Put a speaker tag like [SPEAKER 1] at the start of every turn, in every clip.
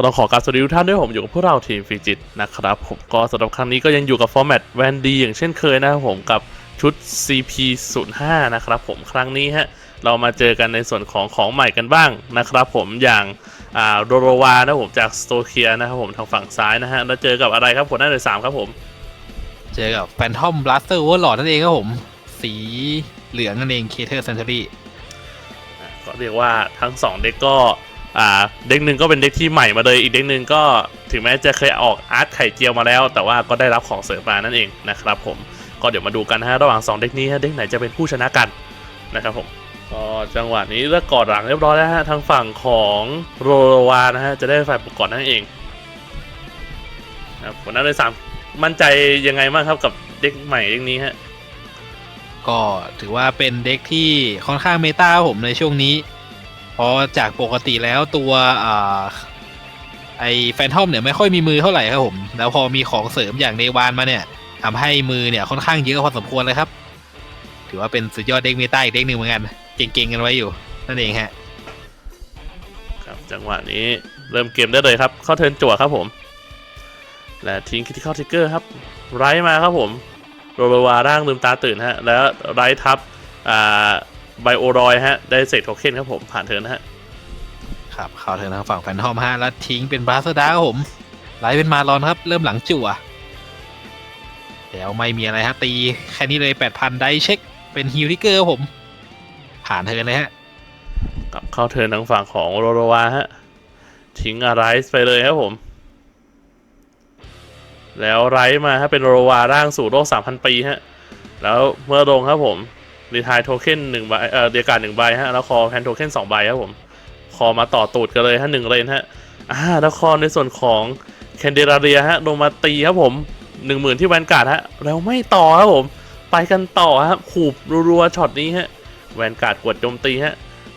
[SPEAKER 1] ก็ต้องขอกราบสวัสดีทุกท่านด้วยผมอยู่กับพวกเราทีมฟิจิตนะครับผมก็สำหรับครั้งนี้ก็ยังอยู่กับฟอร์แมตแวนดีอย่างเช่นเคยนะครับผมกับชุด CP05 นะครับผมครั้งนี้ฮะเรามาเจอกันในส่วนของของใหม่กันบ้างนะครับผมอย่างอ่าโรโรวานะผมจากสโตเคียนะครับผมทางฝั่งซ้ายนะฮะแล้วเจอกับอะไรครับผลหน้าเลยสามครับผม
[SPEAKER 2] เจอกับแฟนทอมบลัสเตอร์วอร์ลอดนั่นเองครับผม สีเหลืองนั่นเองเคเทอร์เซนท u รี่
[SPEAKER 1] อะก็เรียกว่าทั้ง2เด็กก็ อ่าเด็กหนึ่งก็เป็นเด็กที่ใหม่มาเลยอีกเด็กหนึ่งก็ถึงแม้จะเคยออกอาร์ตไข่เจียวมาแล้ว แต่ว่าก็ได้รับของเสริมมานั่นเองนะครับผมก็เดี๋ยวมาดูกันฮะระหว่าง 2 เด็กนี้ฮะเด็กไหนจะเป็นผู้ชนะกันนะครับผมก็จังหวะนี้เลือกกอดหลังเรียบร้อยแล้วฮะทางฝั่งของโรโรวานะฮะจะได้ฝ่ายปกกอดนั่นเองนะครับผลนั้นเลยสามมั่นใจยังไงบ้างครับกับเด็กใหม่เด็กนี้ฮะ
[SPEAKER 2] ก็ถือว่าเป็นเด็กที่ค่อนข้างเมตาครับผมในช่วงนี้ ราะจากปกติแล้วตัวอ่าไอแฟนทอมเนี่ยไม่ค่อยมีมือเท่าไหร่ครับผม แล้วพอมีของเสริมอย่างเนวานมาเนี่ยทำให้มือเนี่ยค่อนข้างเยอะพอสมควรเลยครับ ถือว่าเป็นสุดยอดเด็กเมตาอีกเด็กหนึ่งเหมือนกันเก่งๆกันไว้อยู่ นั่นเองฮะ
[SPEAKER 1] ครับจังหวะนี้เริ่มเกมได้เลยครับ เข้าเทิร์นจั่วครับผม และทิ้งคิติคอลทิกเกอร์ครับ ไรมาครับผม โรโรวาร่างลืมตาตื่นฮะ แล้วไรทับ อ่า ไบโอรอยฮะ ได้เศษโทเค็นครับผม ผ่านเทิร์นนะฮะ
[SPEAKER 2] ครับเข้าเทิร์นทางฝั่งแฟนทอมฮะแล้วทิ้งเป็นบาสดาครับผมไลฟ์เป็นมารอนครับ เริ่มหลังจั่วแล้วไม่มีอะไรฮะ ตี แค่นี้เลย 8,000 ได้เช็ค เป็นฮิลทิกเกอร์ครับผม ผ่านเทิร์นเลยฮะ
[SPEAKER 1] กลับเข้าเทิร์นทางฝั่งของโรโรวาฮะ ทิ้งอะไรไปเลยครับผม แล้วไรมาฮะเป็นโรโรวาร่างสู่โลก 3,000 ปีฮะ แล้วเมื่อลงครับผม รีทายโทเค็นหนึ่งใบเอ่อเดียการหนึ่งใบฮะแล้วคอแพนโทเค็นสองใบครับผมคอมาต่อตูดกันเลยฮะหนึ่งเลนฮะอ่าแล้วคอในส่วนของแคนเดราเรียฮะลงมาตีครับผมหนึ่งหมื่นที่แวนการ์ดฮะแล้วไม่ต่อครับผม ไปกันต่อฮะขูบรัวๆช็อตนี้ฮะแวนการ์ดกดโจมตีฮะ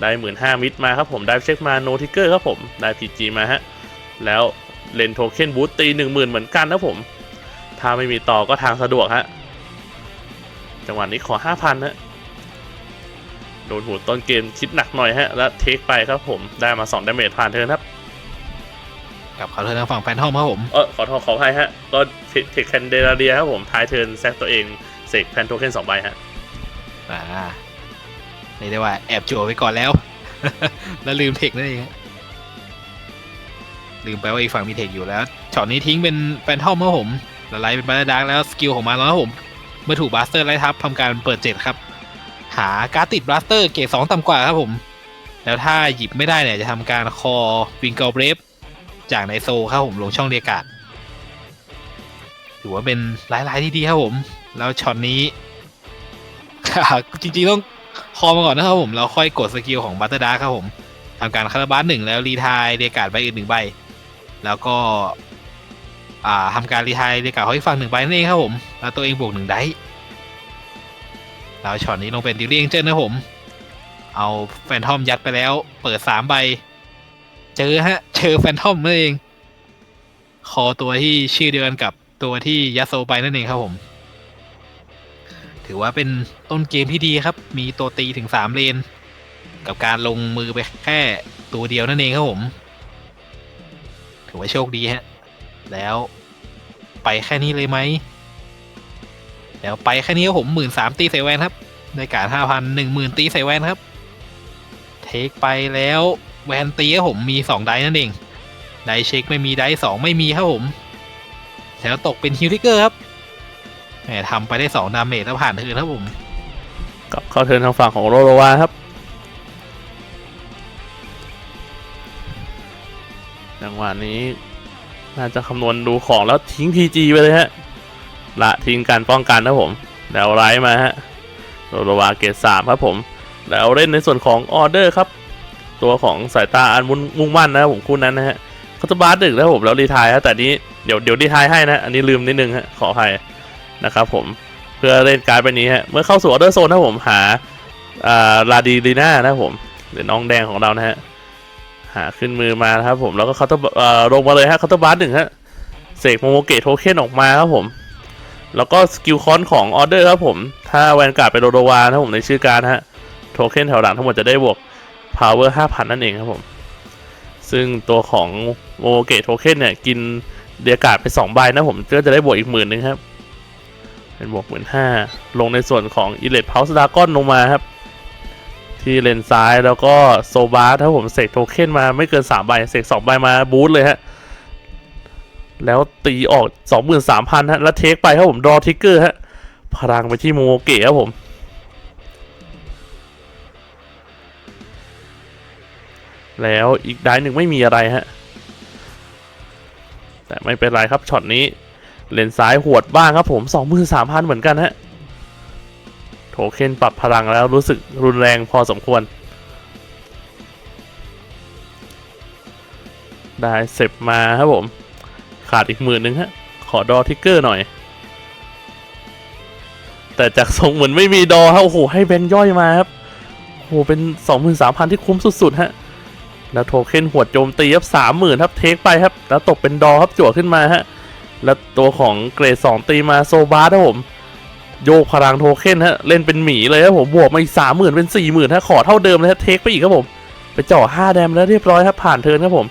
[SPEAKER 1] ได้หมื่นห้ามิดมาครับผมได้เช็คมาโนทิกเกอร์ครับผมได้พีจีมาฮะแล้วเลนโทเค็นบูตตีหนึ่งหมื่นเหมือนกันนะผม ถ้าไม่มีต่อก็ทางสะดวกฮะจังหวะนี้ขอห้าพันฮะ โดนหูต้นเกมคิดหนักหน่อยฮะ แล้วเทคไปครับผม ได้มา2ดาเมจผ่านเทิร์นครับ
[SPEAKER 2] กับเข้าเทิร์นทางฝั่งแฟนทอมครับผม
[SPEAKER 1] เออขอโทษขออภัยฮะ ก็เทคแคนเดราเดียครับผมท้ายเทิร์นแซกตัวเองเสกแพนโทเค็นสองใบฮะ
[SPEAKER 2] อ่าเรียกได้ว่าแอบจั่วไว้ก่อนแล้ว แล้วลืมเทคนั่นเองฮะลืมไปว่าอีกฝั่งมีเทคอยู่แล้วช็อตนี้ทิ้งเป็นแฟนทอมครับผมแล้วไลฟ์เป็นบาร์ดาร์กแล้วสกิลของมันแล้วครับผม เมื่อถูกบาสเตอร์ไล่ทับทำการเปิดเจ็ดครับ หาการ์ติดบลาสเตอร์เกรดสองต่ำกว่าครับผม แล้วถ้าหยิบไม่ได้เนี่ยจะทำการคอวิงเกิลเบรฟจากในโซครับผมลงช่องเรียการถือว่าเป็นหลายๆที่ดีครับผม แล้วช็อตนี้จริงๆต้องคอมาก่อนนะครับผมแล้วค่อยกดสกิลของบัตเตอร์ดาครับผมทำการคาราบาสหนึ่งแล้วรีทายเรียการใบอื่นหนึ่งใบ แล้วก็อ่าทำการรีทายเรียการ์ดของอีกฝั่งหนึ่งใบนั่นเองครับผมแล้วตัวเองบวกหนึ่งได้ แล้วช็อตนี้ลงเป็นดิวเรียงเจนนะผม เอาแฟนทอมยัดไปแล้ว เปิดสามใบ เจอฮะ เจอแฟนทอมนั่นเอง คอตัวที่ชื่อเดียวกันกับตัวที่ยัดโซไปนั่นเองครับผม ถือว่าเป็นต้นเกมที่ดีครับ มีตัวตีถึงสามเลน กับการลงมือไปแค่ตัวเดียวนั่นเองครับผม ถือว่าโชคดีฮะ แล้วไปแค่นี้เลยไหม แล้วไปแค่นี้ผมหมื่นสามตีใส่แวนครับในการห้าพันหนึ่งหมื่นตีใส่แวนครับ เทคไปแล้วแวนตี้ผมมีสองไดนั่นเองไดเช็คไม่มีไดสองไม่มีครับผมแล้วตกเป็นฮิวทิเกอร์ครับแหมทำไปได้สองดาเมจแล้วผ่านเทินครับผม
[SPEAKER 1] กลับเข้าเทิร์นทางฝั่งของโรโรวาครับจังหวะนี้น่าจะคำนวณดูของแล้วทิ้ง PG ไปเลยฮะ ละทิ้งการป้องกันนะผม แล้วไลท์มาฮะโรโรวาเกตสามครับผม แล้วเล่นในส่วนของออเดอร์ครับ ตัวของสายตาอันมุ่งมุ่งมั่นนะผมคู่นั้นนะฮะเขาจะบาสดึกแล้วผมแล้วรีทายฮะแต่นี้เดี๋ยวเดี๋ยวรีทายให้นะ อันนี้ลืมนิดนึงฮะขออภัยนะครับผมเพื่อเล่นการ์ดใบนี้ฮะเมื่อเข้าสู่ออเดอร์โซนนะผมหาอ่าลาดีลีน่านะผมหรือน้องแดงของเรานะฮะหาขึ้นมือมาครับผมแล้วก็เขาตอร์เอ่อลงมาเลยฮะเคาตอร์บาร์หนึ่งฮะเสกโมโมเกะโทเค็นออกมาครับผม แล้วก็สกิลคอนของออเดอร์ครับผม ถ้าแวนการ์ดเป็นโรโดวานะครับผมในชื่อการฮะ โทเค็นแถวหลังทั้งหมดจะได้บวก power 5,000นั่นเองครับผม ซึ่งตัวของโมเกะโทเค็นเนี่ย กินเดียการ์ดไป2ใบนะผมก็จะได้บวกอีกหมื่นนึงครับ เป็นบวกหมื่นห้าลงในส่วนของอิเลตเพาส์ดากอนลงมาครับ ที่เลนซ้ายแล้วก็โซบาร์ถ้าผมเสกโทเค็นมาไม่เกิน3ใบเสก2ใบมาบูทเลยฮะ แล้วตีออก 23,000 ฮะ แล้วเทคไปครับผมดรอทิกเกอร์ฮะ พลังไปที่โมเกะครับผม แล้วอีกได้หนึ่งไม่มีอะไรฮะ แต่ไม่เป็นไรครับช็อตนี้ เลนซ้ายหวดบ้างครับผม 23,000 เหมือนกันฮะ โทเค็นปรับพลังแล้วรู้สึกรุนแรงพอสมควรได้เสร็จมาครับผม ขาดอีกหมื่นหนึ่งฮะ ขอดอทิกเกอร์หน่อย แต่จากทรงเหมือนไม่มีดอครับโอ้โห ให้แบงค์ย่อยมาครับโอ้โห เป็น 23,000 ที่คุ้มสุด ๆ ฮะ แล้วโทเค็นหัวโจมตีครับสามหมื่นครับ เทคไปครับ แล้วตกเป็นดอครับจั่วขึ้นมาฮะ แล้วตัวของเกรดสองตีมาโซบาร์ครับผมโยกพลังโทเค็นฮะ เล่นเป็นหมีเลยครับผม บวกมาอีกสามหมื่นเป็นสี่หมื่นฮะ ขอเท่าเดิมเลยฮะ เทคไปอีกครับผม ไปเจ่อห้าแดมแล้วเรียบร้อยครับ ผ่านเทิร์นครับผม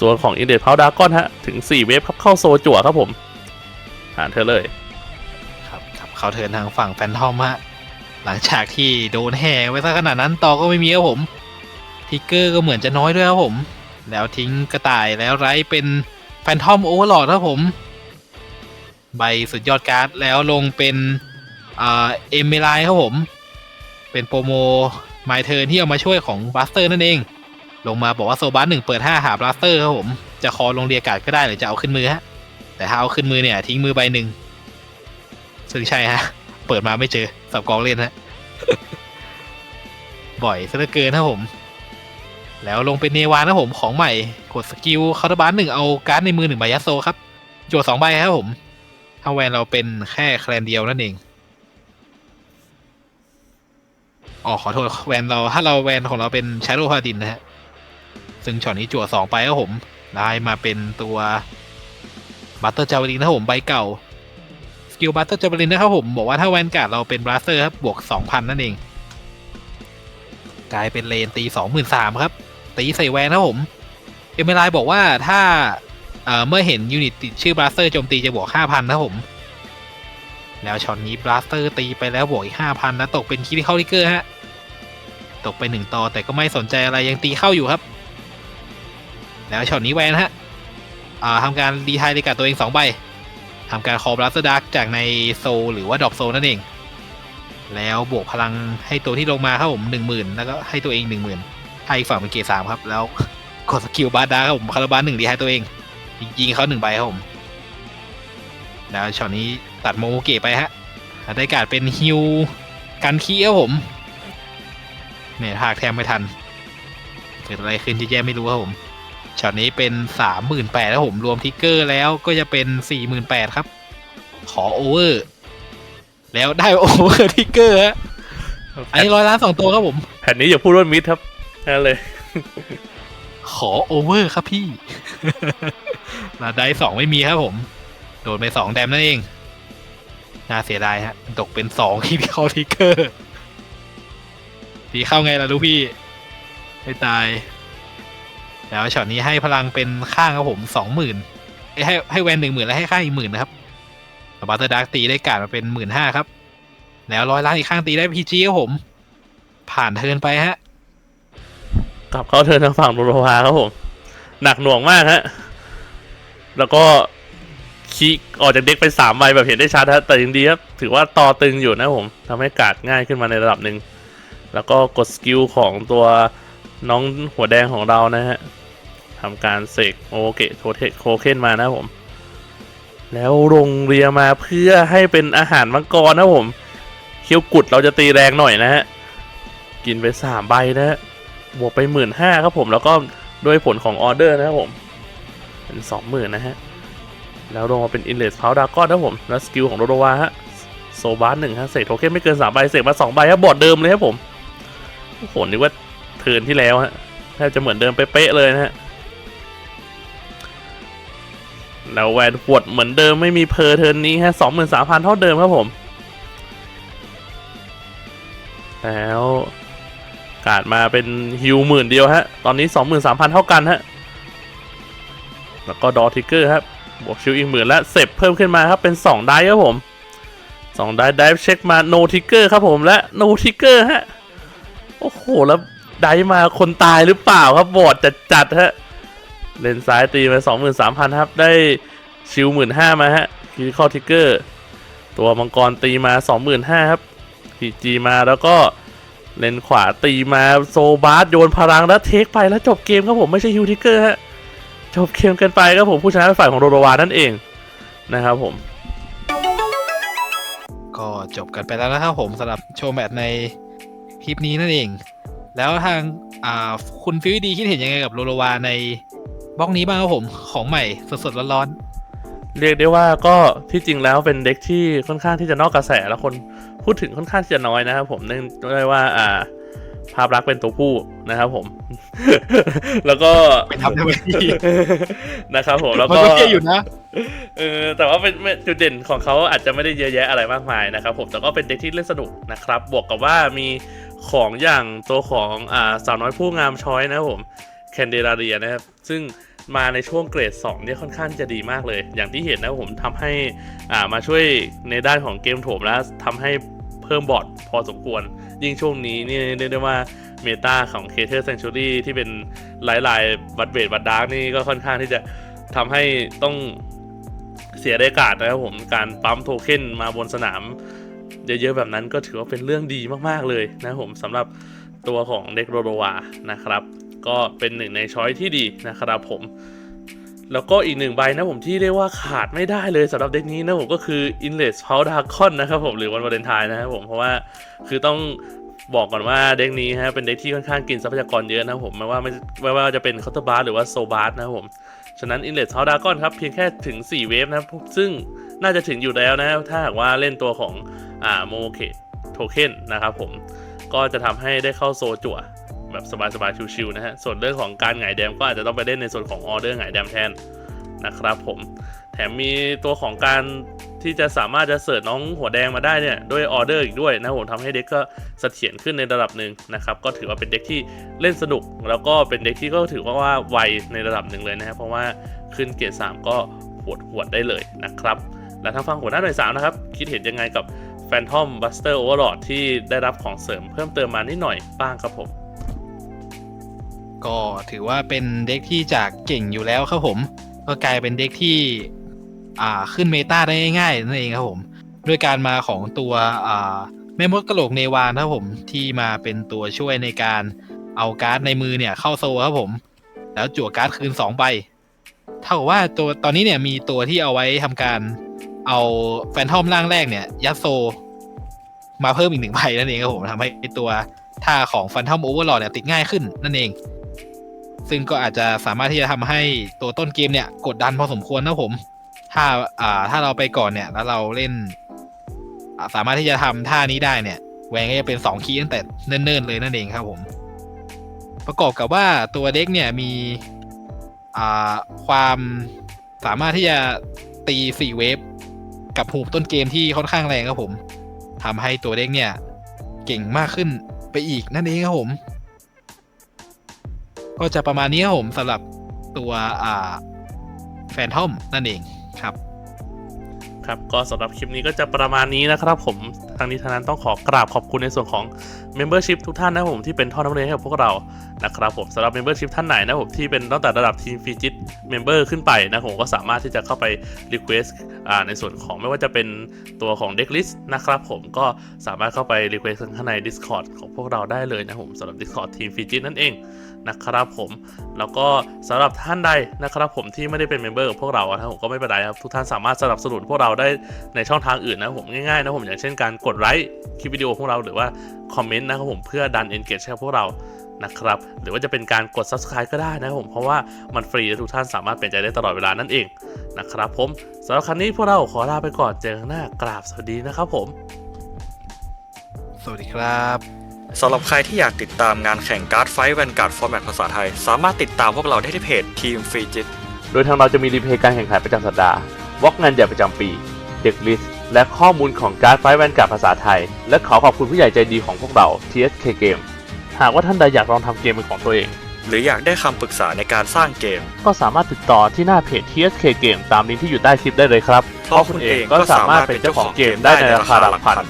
[SPEAKER 1] ส่วนของอินเด p พาวดากอนฮะ ถึง 4 เวฟครับเข้าโซจั่วครับผมผ่านเธอเลย
[SPEAKER 2] ครับครับเขาเทินทางฝั่งแฟนทอมฮะหลังจากที่โดนแห่ไว้ซะขนาดนั้นต่อก็ไม่มีครับผม ทิกเกอร์ก็เหมือนจะน้อยด้วยครับผม แล้วทิ้งกระต่ายแล้วไรเป็นแฟนทอมโอเวอร์ลอดครับผม ใบสุดยอดการ์ดแล้วลงเป็นเอมเมลายครับผม เป็นโปรโมไมเทิร์นที่เอามาช่วยของบ a สเตอร์นั่นเอง ลงมาบอกว่าโซบัสหนึ่งเปิดห้าหาบ a สเตอร์ครับผม จะคอลงเรียกาดก็ได้หรือจะเอาขึ้นมือฮะ แต่ถ้าเอาขึ้นมือเนี่ยทิ้งมือใบหนึ่ง ซึ่งใช่ฮะ เปิดมาไม่เจอสับกองเล่นฮะ บ่อยซะเหลือเกินนะผม แล้วลงเป็นเนวานะผมของใหม่ กดสกิลคาร์บานหนึ่งเอาการ์ดในมือหนึ่งใบยัดโซครับ โจทย์สองใบครับผมถ้าแวนเราเป็นแค่แคลนเดียวนั่นเองอ๋อขอโทษแวนเราถ้าเราแวนของเราเป็นชาร์โ p พาดินนะฮะ ซึ่งช็อตนี้จั่วสองไปครับผมได้มาเป็นตัวบัตเตอร์จาวลินนะครับผมใบเก่าสกิลบัตเตอร์จาวลินนะครับผมบอกว่าถ้าแวนการ์ดเราเป็นบลัสเตอร์ครับบวก 2,000 นั่นเอง กลายเป็นเลนตี 23,000ครับ ตีใส่แวนนะครับผมเอเมไลบอกว่าถ้าเอ่อเมื่อเห็นยูนิตติดชื่อบลัสเตอร์โจมตีจะบวก 5,000 นะครับผม แล้วช็อตนี้บลัสเตอร์ตีไปแล้วบวกอีก 5,000 แล้วตกเป็นคิริเข้าทิกเกอร์ฮะตกไปหนึ่งต่อแต่ก็ไม่สนใจอะไรยังตีเข้าอยู่ครับ แล้วช็อตนี้แวนฮะอ่าทำการรีไทยในกาตัวเองสองใบทำการคอบลัสดาร์กจากในโซลหรือว่าดรอปโซลนั่นเอง แล้วบวกพลังให้ตัวที่ลงมาครับผมหนึ่งหมื่นแล้วก็ให้ตัวเองหนึ่งหมื่นให้อีกฝั่งเป็นเกสามครับ แล้วกดสกิลบาร์ดาครับผมคาราบานหนึ่งรีไทยตัวเอง ยิงเขาหนึ่งใบครับผมแล้วช็อตนี้ตัดโมโมเกะไปฮะได้การเป็นฮิวกันคีครับผมเนี่ยหากแทงไม่ทัน เกิดอะไรขึ้นจะแย่ไม่รู้ครับผม ช็อตนี้เป็นสามหมื่นแปดแล้วผมรวมทิกเกอร์แล้วก็จะเป็นสี่หมื่นแปดครับ ขอโอเวอร์ แล้วได้โอเวอร์ทิกเกอร์ฮะอันนี้ร้อยล้านสองตัวครับผม
[SPEAKER 1] แผ่นนี้อย่าพูดว่ามิดครับแค่นั้นเลย
[SPEAKER 2] ขอโอเวอร์ครับพี่แล้วได้สองไม่มีครับผม โดนไปสองแดมนั่นเอง น่าเสียดายฮะตกเป็นสองที่เข้าทิกเกอร์ทีเข้าไงล่ะลูกพี่ไม่ตาย แล้วช็อตนี้ให้พลังเป็นข้างครับผมสองหมื่นให้ให้แวนหนึ่งหมื่นแล้วให้ข้างอีกหมื่นนะครับบัตเตอร์ดักตีได้การดมาเป็นหมื่นห้าครับ แล้วร้อยล้านอีกข้างตีได้พีจีครับผม ผ่านเทินไปฮะ
[SPEAKER 1] กลับเข้าเทินทางฝั่งโรโรวาครับผม หนักหน่วงมากฮะ แล้วก็คีออกจากเด็กไปสามใบแบบเห็นได้ชัดฮะแต่ยังดีครับ ถือว่าต่อตึงอยู่นะผมทำให้การ์ดง่ายขึ้นมาในระดับหนึ่ง แล้วก็กดสกิลของตัวน้องหัวแดงของเรานะฮะ ทำการเสกโอเกะโทเทโคเคนมานะผม แล้วลงเรียมาเพื่อให้เป็นอาหารมังกรนะผม เคี้ยวกุดเราจะตีแรงหน่อยนะฮะ กินไปสามใบนะฮะ บวกไปหมื่นห้าครับผมแล้วก็ด้วยผลของออเดอร์นะครับผม เป็นสองหมื่นนะฮะ แล้วลงมาเป็นอินเลสพาวดาก้อนนะผม แล้วสกิลของโรโดวาฮะโซบาร์หนึ่งฮะเสกโทเค็นไม่เกินสามใบเสกมาสองใบครับอร์ดเดิมเลยครับผมโอ้โหนึกว่าเทินที่แล้วฮะแทบจะเหมือนเดิมเป๊ะเลยนะฮะ แล้วแวนหวดเหมือนเดิมไม่มีเพอร์เทิร์นนี้ฮะสองหมื่นสามพันเท่าเดิมครับผม แล้วกาดมาเป็นฮิวหมื่นเดียวฮะ ตอนนี้23,000เท่ากันฮะ แล้วก็ดอทิกเกอร์ครับ บวกชิวอีกหมื่นและเสพเพิ่มขึ้นมาครับ เป็น2ได้ครับผม2ได้ได้เช็คมาโนทิกเกอร์ครับผมและโนทิกเกอร์ฮะ โอ้โห แล้วได้มาคนตายหรือเปล่าครับบอดจัดจัดฮะ เลนซ้ายตีมา23,000ครับ ได้ชิวหมื่นห้ามาฮะคีริคอทิกเกอร์ ตัวมังกรตีมา25,000ครับพีจีมาแล้วก็เลนขวาตีมาโซบาสโยนพลังแล้วเทคไปแล้วจบเกมครับผมไม่ใช่ฮิวทิกเกอร์ฮะจบเกมกันไปครับผมผู้ชนะเป็นฝ่ายของโรโรวานั่นเองนะครับผม
[SPEAKER 2] ก็จบกันไปแล้วนะครับผมสำหรับโชว์แมตช์ในคลิปนี้นั่นเอง แล้วทางอ่าคุณฟิวดีคิดเห็นยังไงกับโลโลวาใน บล็อกนี้บ้างครับผมของใหม่สดๆร้อน
[SPEAKER 1] เรียกได้ว่าก็ที่จริงแล้วเป็นเด็กที่ค่อนข้างที่จะนอกกระแสแล้วคนพูดถึงค่อนข้างที่จะน้อยนะครับผมเนื่องด้วยว่าอ่า ภาพลักษณ์เป็นตัวผู้นะครับผม แล้วก็
[SPEAKER 2] ๆไปทำได้ไหมพี่
[SPEAKER 1] นะครับผมแล้ว
[SPEAKER 2] มัน
[SPEAKER 1] ก็
[SPEAKER 2] ก็เท่อยู่นะ
[SPEAKER 1] เออแต่ว่าเป็นจุดเด่นของเขาอาจจะไม่ได้เยอะแยะอะไรมากมายนะครับผมแต่ก็เป็นเด็กที่เล่นสนุกนะครับ บวกกับว่ามีของอย่างตัวของอ่าสาวน้อยผู้งามช้อยนะครับผม แคนเดราเรียนะครับ ซึ่งมาในช่วงเกรด2เนี่ยค่อนข้างจะดีมากเลย อย่างที่เห็นนะผมทำให้อ่ามาช่วยในด้านของเกมโถมแล้วทำให้เพิ่มบอร์ดพอสมควร ยิ่งช่วงนี้นี่เรียกได้ว่าเมตาของเคเทอร์เซนชูรี่ที่เป็นลายลายบัตเบดบัตดาร์กนี่ก็ค่อนข้างที่จะทำให้ต้องเสียได้กาดนะครับผมการปั๊มโทเค็นมาบนสนาม เยอะๆแบบนั้นก็ถือว่าเป็นเรื่องดีมากๆเลยนะผมสำหรับตัวของเด็กโรโรวานะครับ ก็เป็นหนึ่งในช้อยที่ดีนะครับผม แล้วก็อีกหนึ่งใบนะผมที่เรียกว่าขาดไม่ได้เลยสำหรับเด็กนี้นะผมก็คือ Inlet p o w d a r c o n นะครับผมหรือวันวาเลนไทน์นะครับผมเพราะว่าคือต้องบอกก่อนว่าเด็กนี้ฮะเป็นเด็กที่ค่อนข้างกินทรัพยากรเยอะนะผมไม่ว่าไม่ไม่ว่าจะเป็นคอร์ตบาร์หรือว่าโซบาร์นะครับผมฉะนั้น Inlet p o w d a r c o n ครับเพียงแค่ถึง 4 เวฟนะครับซึ่งน่าจะถึงอยู่แล้วนะ ถ้าหากว่าเล่นตัวของอ่าโมเคโทเค็นนะครับผมก็จะทำให้ได้เข้าโซจั่ว แบบสบายๆชิวๆนะฮะส่วนเรื่องของการหงายแดมก็อาจจะต้องไปเล่นในส่วนของออเดอร์หงายแดมแทนนะครับผมแถมมีตัวของการที่จะสามารถจะเสิร์ชน้องหัวแดงมาได้เนี่ยด้วยออเดอร์อีกด้วยนะผมทำให้เด็กก็เสถียรขึ้นในระดับหนึ่งนะครับก็ถือว่าเป็นเด็กที่เล่นสนุก แล้วก็เป็นเด็กที่ก็ถือว่าว่าไวในระดับหนึ่งเลยนะครับเพราะว่าขึ้นเกร์สามก็หวดหวดได้เลยนะครับและทางฝั่งหัวหน้าหน่วยสามนะครับคิดเห็นยังไงกับ Phantom Buster Overlord ที่ได้รับของเสริมเพิ่มเติมมานิดหน่อยบ้างครับผม
[SPEAKER 2] ก็ถือว่าเป็นเด็กที่จากเก่งอยู่แล้วครับผม ก็กลายเป็นเด็กที่อ่าขึ้นเมตาได้ง่ายๆนั่นเองครับผม ด้วยการมาของตัวอ่าแม่มดกระโหลกเนวานครับผมที่มาเป็นตัวช่วยในการเอาการ์ดในมือเนี่ยเข้าโซครับผม แล้วจั่วการ์ดคืนสองใบเท่ากับว่าตัวตอนนี้เนี่ยมีตัวที่เอาไว้ทำการเอาแฟนทอมร่างแรกเนี่ยยัดโซ มาเพิ่มอีกหนึ่งใบนั่นเองครับผมทำให้ตัวท่าของแฟนทอมโอเวอร์ลอดเนี่ยติดง่ายขึ้นนั่นเอง ซึ่งก็อาจจะสามารถที่จะทำให้ตัวต้นเกมเนี่ย กดดันพอสมควรนะผม ถ้าอ่าถ้าเราไปก่อนเนี่ย แล้วเราเล่น สามารถที่จะทำท่านี้ได้เนี่ยแหวงก็จะเป็น2คีย์ตั้งแต่เนิ่นๆเลยนั่นเองครับผม ประกอบกับว่าตัวเด็กเนี่ยมีอ่าความสามารถที่จะตีสี่เวฟกับหูต้นเกมที่ค่อนข้างแรงครับผมทำให้ตัวเด็กเนี่ย เก่งมากขึ้นไปอีกนั่นเองครับผม ก็จะประมาณนี้ครับผมสำหรับตัวอ่าแฟนทอมนั่นเองครับ
[SPEAKER 1] ครับก็สำหรับคลิปนี้ก็จะประมาณนี้นะครับผมทางนี้ทางนั้นต้องขอกราบขอบคุณในส่วนของ Membership ทุกท่านนะครับผมที่เป็นท่อน้ำเลี้ยงให้กับพวกเรานะครับผมสำหรับ Membership ท่านไหนนะผมที่เป็นตั้งแต่ระดับทีมฟีจิต Member ขึ้นไปนะผมก็สามารถที่จะเข้าไป Request อ่าในส่วนของไม่ว่าจะเป็นตัวของ Deck List นะครับผมก็สามารถเข้าไป Request ข้างใน Discord ของพวกเราได้เลยนะผมสำหรับ Discord ทีมฟีจิตนั่นเอง นะครับผม แล้วก็สำหรับท่านใดนะครับผมที่ไม่ได้เป็นเมมเบอร์กับพวกเราอะนะครับผมก็ไม่เป็นไรครับทุกท่านสามารถสนับสนุนพวกเราได้ในช่องทางอื่นนะผมง่ายๆนะผมอย่างเช่นการกดไลค์คลิปวิดีโอของเราหรือว่าคอมเมนต์นะครับผมเพื่อดัน engage ให้กับพวกเรานะครับหรือว่าจะเป็นการกด subscribe ก็ได้นะครับผมเพราะว่ามันฟรีและทุกท่านสามารถเปลี่ยนใจได้ตลอดเวลานั่นเองนะครับผมสำหรับครั้งนี้พวกเราขอลาไปก่อนเจอกันหน้ากราบสวัสดีนะครับผม
[SPEAKER 2] สวัสดีครับ
[SPEAKER 3] สำหรับใครที่อยากติดตามงานแข่งการ์ดไฟแวนการ์ดฟอร์แมตภาษาไทย สามารถติดตามพวกเราได้ที่เพจทีมฟรีจิต
[SPEAKER 1] โดยทางเราจะมีรีเพย์การแข่งขันประจำสัปดาห์วอกงานใหญ่ประจำปี เด็กลิสต์และข้อมูลของการ์ดไฟแวนการ์ดภาษาไทย และขอขอบคุณผู้ใหญ่ใจดีของพวกเรา TSK Game หากว่าท่านใดอยากลองทำเกมเป็นของตัวเอง
[SPEAKER 3] หรืออยากได้คำปรึกษาในการสร้างเกม
[SPEAKER 1] ก็สามารถติดต่อที่หน้าเพจ TSK Game ตามลิงก์ที่อยู่ใต้คลิปได้เลยครับ
[SPEAKER 3] เพราะคุณเองก็สามารถเป็นเจ้าของเกมได้ในราคาหลักพัน